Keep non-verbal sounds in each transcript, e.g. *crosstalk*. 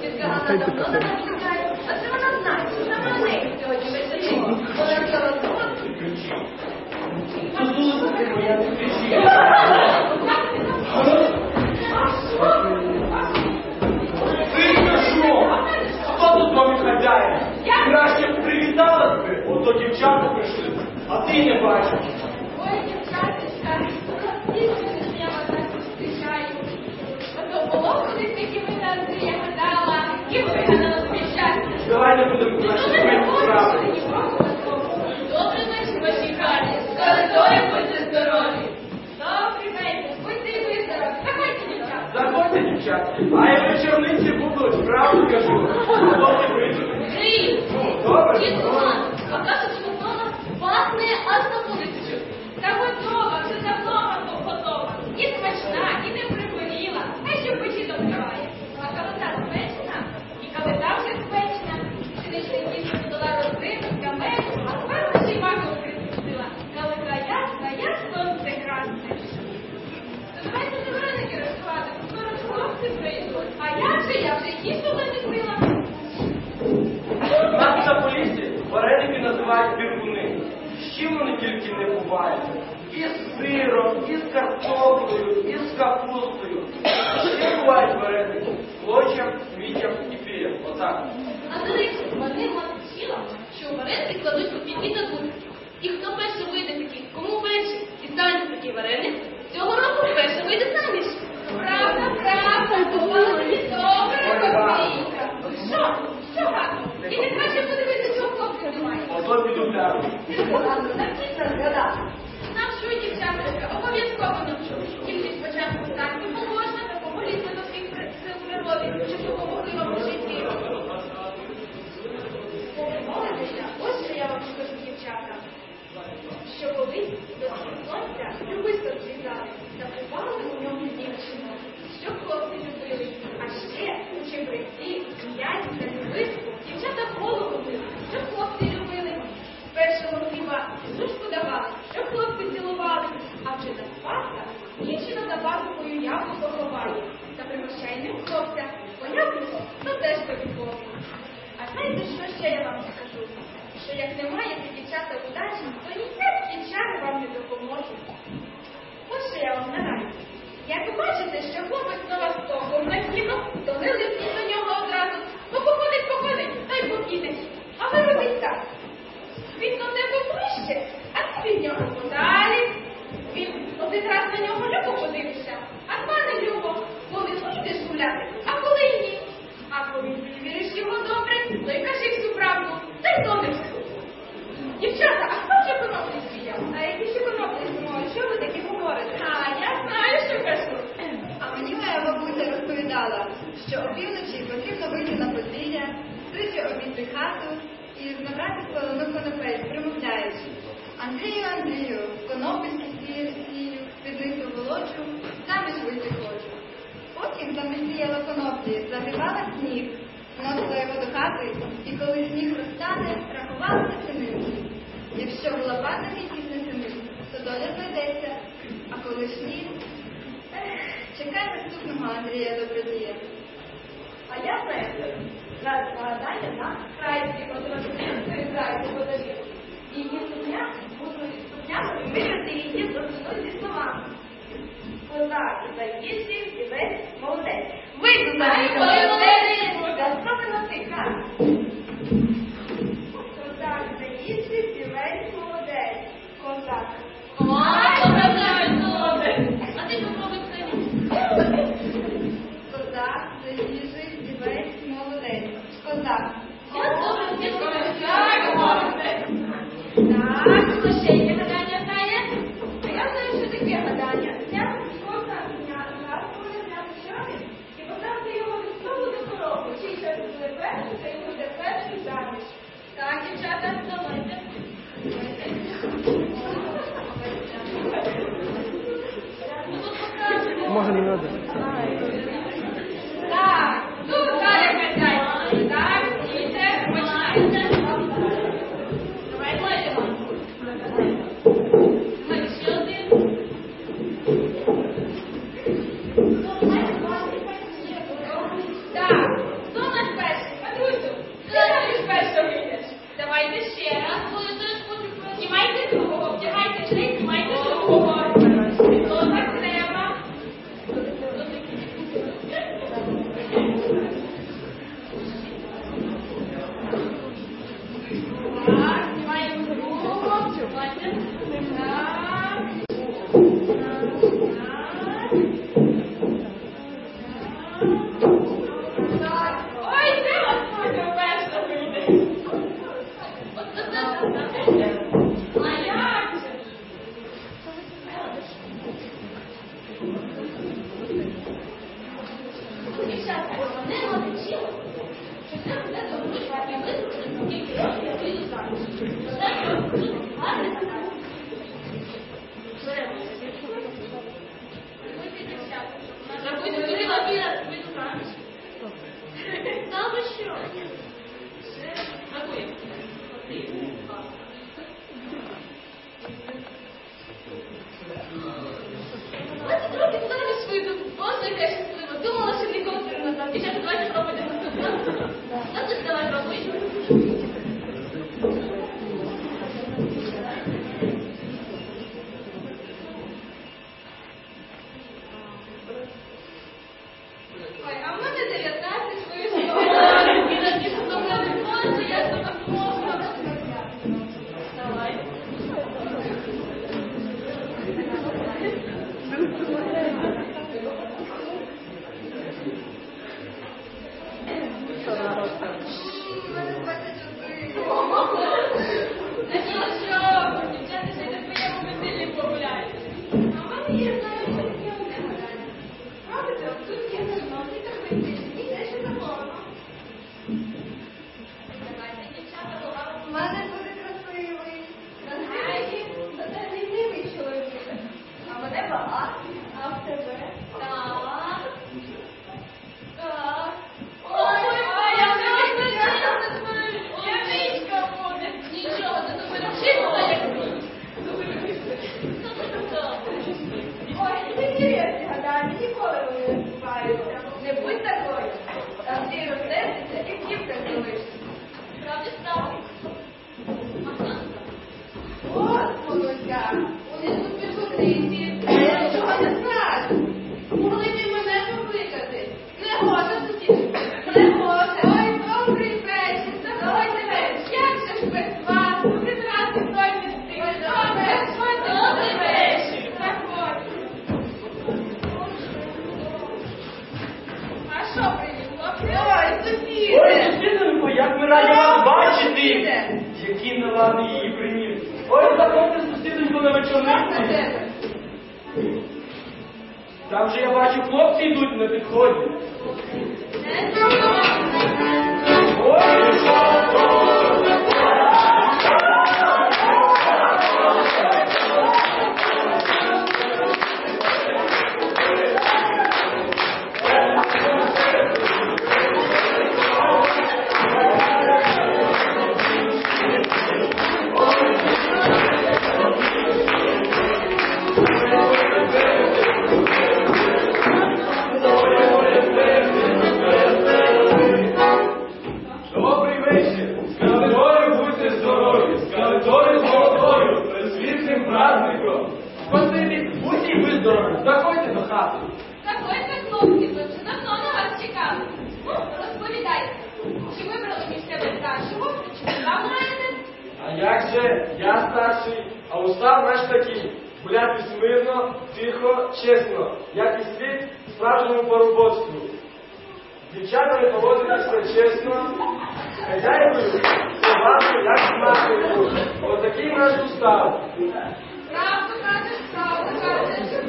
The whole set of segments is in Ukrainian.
Тільки Ганна давно на нас чекає. А це вона знає, що саме на неї сьогодні вечорі. Вона взяла згод. Зузулечка моя, ти кричи. Ти що? Хто тут домі хазяїн? Краще б привіталась би, ото дівчата прийшли, а ти не бачиш. Ой, дівчаточка, дійсно, що я вас так зустрічаю. Ото було колись такі ми на Андрія гадала, і вигадала собі щастя. Давай не будемо Ну, справи. Добре, наші ваші хаті, скоро будьте здорові. Добрий вечір, будьте і ви здорові. Давайте, дівчата. Заходьте, дівчата, а я вечорниці будуть, правду кажу. Добре. Грій, Добре. дід Роман, покажуть, що вона пахне аж на вулицю. Та готова, вже давно готова. І смачна, і не пригоріла, а ще печі добиває. А калита спечена, і калита вже спечена. Синичний дійсно додала родзину, камель, а зверху ще й маку припустила. Калита ясна, як сонце красне. То давайте не вареники розкладати, бо скоро ж хлопці прийдуть. А я вже, я вже їсти замісила. Нас на полісі називають біркуни. З чим вони тільки не бувають. І з сиром, і з картоплею, і з капустою. Ще бувають вареники. Лочам, квітям і пірям. Отак. А до речі, вони вчила, що у вареники кладуть у підні дадуть. І хто перший вийде такий, кому перший дістанеться такий вареник, цього року перший вийде заміж. Правда, правда, бувала тобі добра копійка. Що? Що гарно? І не краще подивитися, чого хлопці немає. Ото піду гляну. Ладно, навчіться згадати. Навчу, обов'язково навчу. Тільки спочатку так не поможна, та помоліться до всіх сил природи, щоб допомогли вам у житті. Молитися, ось що я вам скажу, дівчата. Що колись до схід сонця любисто цвітали, та купали у ньому дівчину, що хлопці любили, а ще у чебреці, м'яті та любиску дівчата голову били, що хлопці любили. Першого хліба сушку давали, що хлопці цілували, а вже на Спаса дівчина за пазухою яблуко ховає, та пригощає ним хлопця, бо яблуко то теж тобі хлопці. А знаєте, що ще я вам скажу? Що як немає дівчата удачі, то ніякі чари вам не допоможуть. Ось що я вам нарадю. Як бачите, що хлопець на вас током накинув, то не липніть до нього одразу. Ну походить, походить, та й покине. А ви робіть так. Він до тебе ближче, а ти від нього подалі. Він один раз на нього любо подивишся, а два не любо, коли вийдеш гуляти, а коли й ні. А коли віриш його добре, то й кажи всю правду, та й то не всю. Дівчата, а хто вже коноплі з'їв? А які ще коноплі зимою? Що ви таке говорите? А, я знаю, що кажу. А мені моя бабуся розповідала, що опівночі потрібно вийти на подвір'я, тричі обійти хату і набрати полону конопель, примовляючи. Андрію, Андрію, конопельки сію, підлиту волочу, заміж вийти хочу. Потім там сіяла коноплі, загрібала сніг, вносила його до хати, і коли сніг розтане, рахувалася сининки. Якщо була парна місяць не синин, то доля знайдеться, а коли ж ні, чекай наступного Андрія Добродія. А я знаєте, раз нагадання на крайські крайські. Її сумня будуть сумнями виряти її довжиною зі словами. Козак і і весь молодець. Вийду за молодець! Спробуй на ти, Кар. brother. Там же я бачу, хлопці йдуть на підході. І слід справжньому парубоцтву. З Дівчатами поводитися чесно, хазяйкою повагу, як з матір'ю. Отакий наш устав. Правду кажеш, правду кажеш.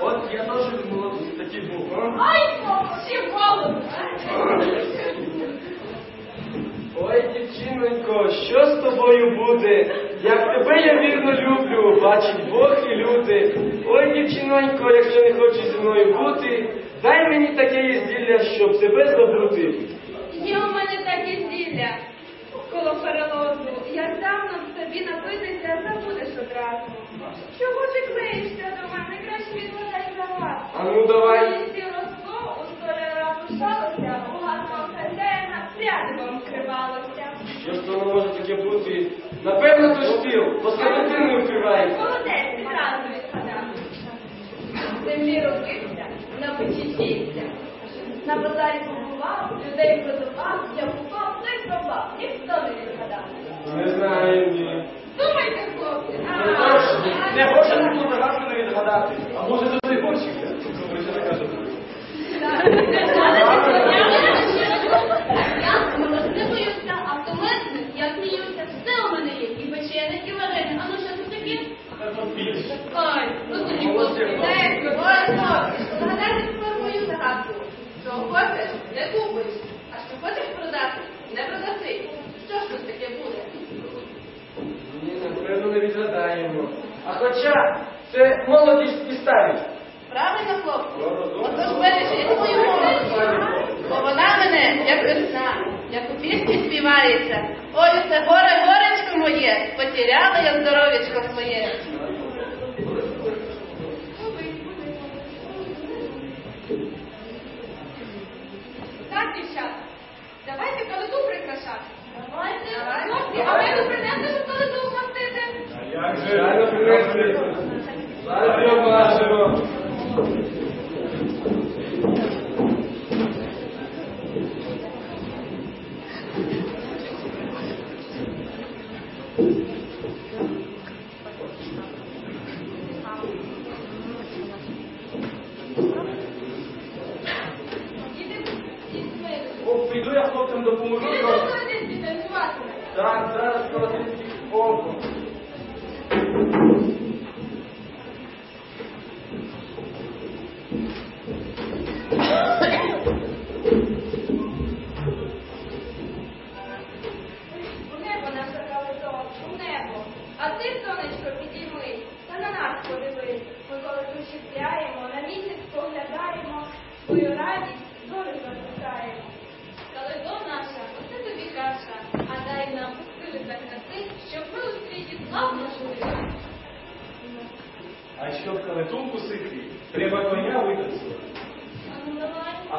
От я теж від молодості такий був. Ай, ще голод. Ой, дівчинонько, що з тобою буде? Як тебе я вірно люблю, бачить Бог і люди. Ой, дівчинонько, якщо не хочеш зі мною бути, дай мені таке їзділля, щоб тебе забути. Є у мене таке зілля коло перелозу. Як давно в тобі напитися, забудеш одразу. Чого ти клеїшся до мене? Краще відкладай за вас. А ну давай. Росло, у столяра пишалося, у гарного хазяїна. Що ж то не може таке бути? Напевно, то шпіл, бо скатертиною вкривається. Молодець, відразу відгадав. Землі робився, на печі сівся. На базарі побував, людей продавав, я впав, й пропав, ніхто не відгадав. Не знаю, ні. Думайте, хлопці, Не а, не хоче не загадку не відгадати. А може це той борщик? Ви це не кажете. Ненько, ой, мою загадку. Що хочеш, не купиш, а що хочеш продати, не продаси. Що ж тут таке буде? Ні, напевно, не відгадаємо. А хоча це молодість і старість. Правильно, хлопці? Отож бережіть мою молодість, бо вона мене, як весна. Як у пісні співається, ой, це горе горечко моє, потеряла я здоров'ячко своє.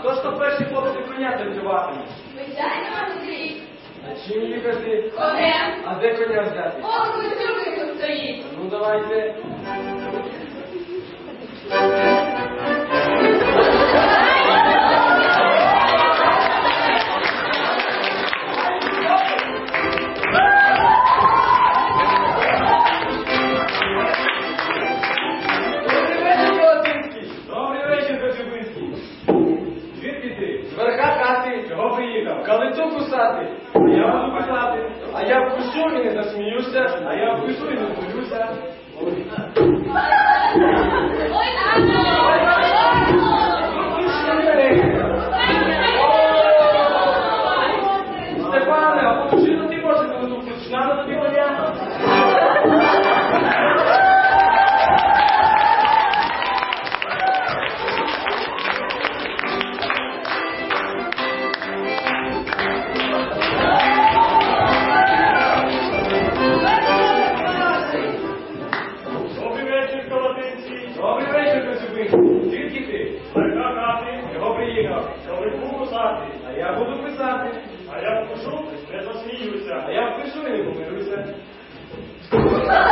хто ж то перший хлопець коня танцюватиме? Звичайно, Андрій. На чим їхати? Конем. А де коня взяти? Он кусь стоїть. Ну давайте. серце. А я пишу посади. А я вкушу, не засміюся. А я вкушу не помирюся. *laughs*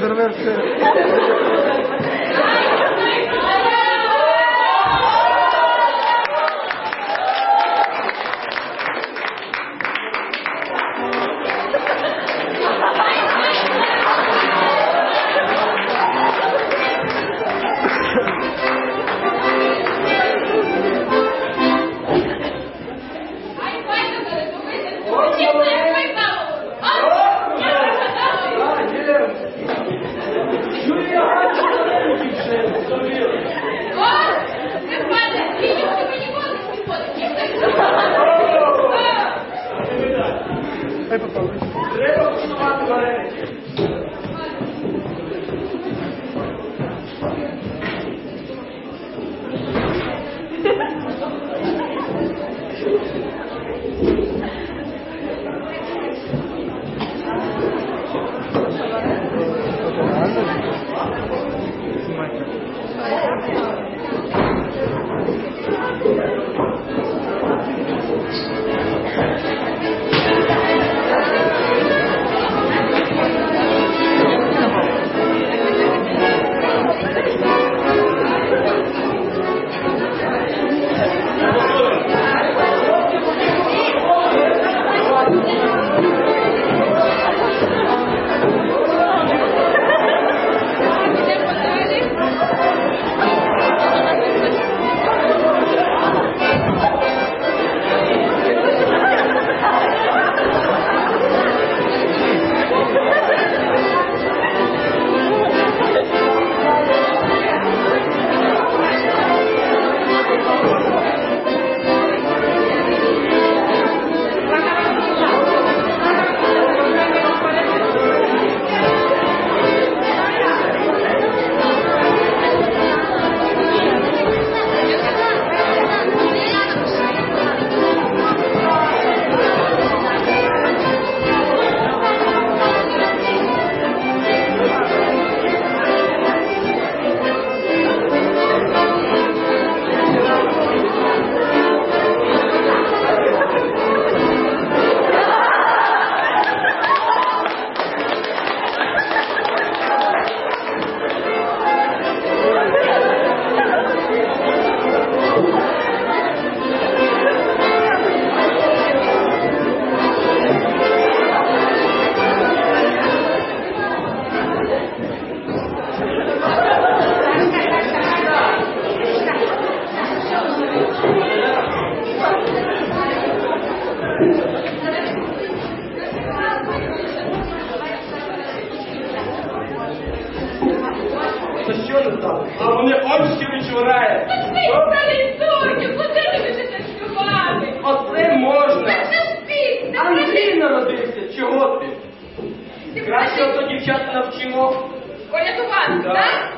controversia. difficult Краще ото дівчат навчимо. Порятувати, так? Да?